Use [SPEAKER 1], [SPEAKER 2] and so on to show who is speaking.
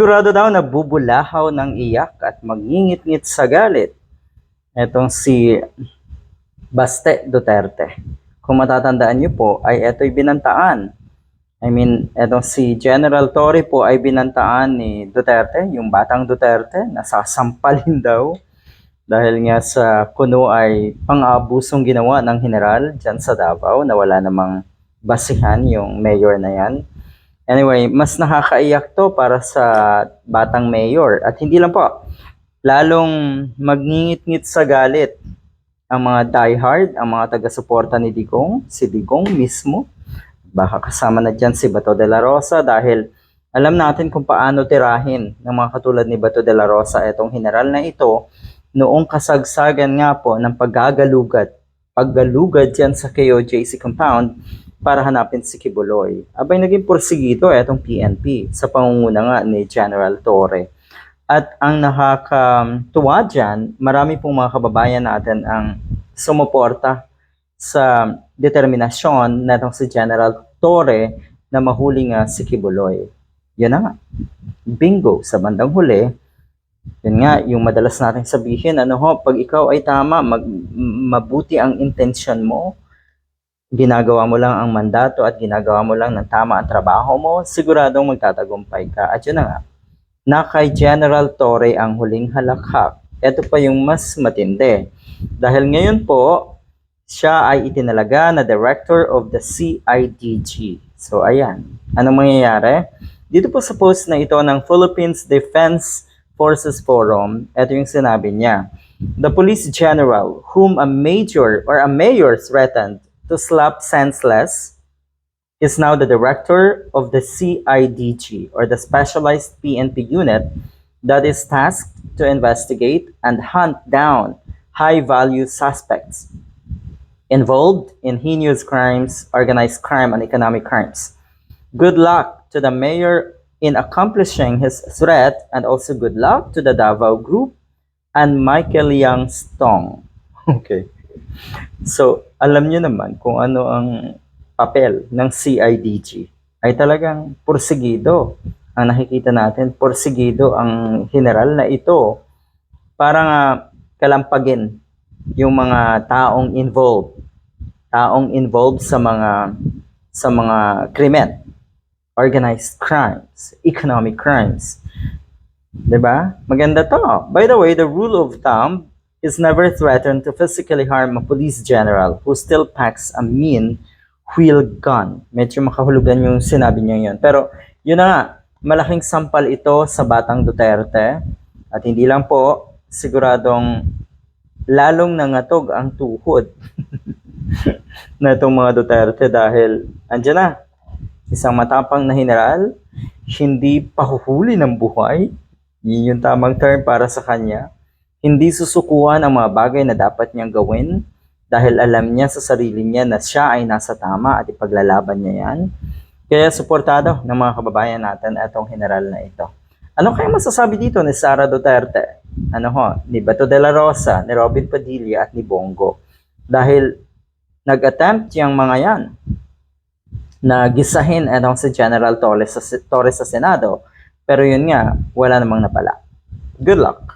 [SPEAKER 1] Sigurado daw na bubulahaw ng iyak at magngingit-ngit sa galit. Etong si Baste Duterte. Kung matatandaan niyo po, ay ito'y binantaan. I mean, etong si General Torre po ay binantaan ni Duterte, yung batang Duterte, nasasampalin daw. Dahil nga sa kuno ay pang-abusong ginawa ng general dyan sa Davao na wala namang basihan yung mayor na yan. Anyway, mas nakakaiyak to para sa batang mayor. At hindi lang po, lalong magngingit-ngit sa galit ang mga diehard, ang mga taga-suporta ni Digong, si Digong mismo. Baka kasama na dyan si Bato de la Rosa dahil alam natin kung paano tirahin ng mga katulad ni Bato de la Rosa itong general na ito noong kasagsagan nga po ng paggagalugat, paggalugad dyan sa KOJC compound para hanapin si Kibuloy. Abay naging porsigido itong PNP sa pangunguna nga ni General Torre. At ang nakakatuwa dyan, marami pong mga kababayan natin ang sumuporta sa determinasyon na itong si General Torre na mahuli nga si Kibuloy. Yan na nga. Bingo sa bandang huli. Yan nga, yung madalas nating sabihin, ano ho, pag ikaw ay tama, mag, mabuti ang intention mo, ginagawa mo lang ang mandato at ginagawa mo lang ng tama ang trabaho mo, siguradong magtatagumpay ka. At yun na nga, na kay General Torre ang huling halakhak. Ito pa yung mas matindi. Dahil ngayon po, siya ay itinalaga na Director of the CIDG. So ayan, anong mangyayari? Dito po sa post na ito ng Philippines Defense Forces Forum, ito yung sinabi niya. The police general whom a major or a mayor threatened to slap senseless is now the director of the CIDG or the Specialized PNP Unit that is tasked to investigate and hunt down high value suspects involved in heinous crimes, organized crime, and economic crimes. Good luck to the mayor in accomplishing his threat, and also good luck to the Davao Group and Michael Young Stong. Okay. So, alam niyo naman kung ano ang papel ng CIDG. Ay talagang porsigido. Ang nakikita natin, porsigido ang general na ito para nga kalampagin yung mga taong involved. Taong involved sa mga sa mga krimen. Organized crimes. Economic crimes. 'di ba maganda to. By the way the rule of thumb is never threatened to physically harm a police general who still packs a mean wheel gun. Medyo makahulugan yung sinabi niya yun. Pero yun na nga malaking sampal ito sa batang Duterte. At hindi lang po siguradong lalong nangatog ang tuhod na itong mga Duterte dahil andyan na, isang matapang na general, hindi pahuhuli ng buhay, yun yung tamang term para sa kanya, hindi susukuhan ang mga bagay na dapat niyang gawin dahil alam niya sa sarili niya na siya ay nasa tama at ipaglalaban niya yan. Kaya suportado ng mga kababayan natin itong general na ito. Ano kaya masasabi dito ni Sara Duterte? Ano ho, ni Bato de la Rosa, ni Robin Padilla at ni Bongo. Dahil nag-attempt yung mga yan na gisahin itong si General Torres sa, Torres sa Senado. Pero yun nga, wala namang napala. Good luck!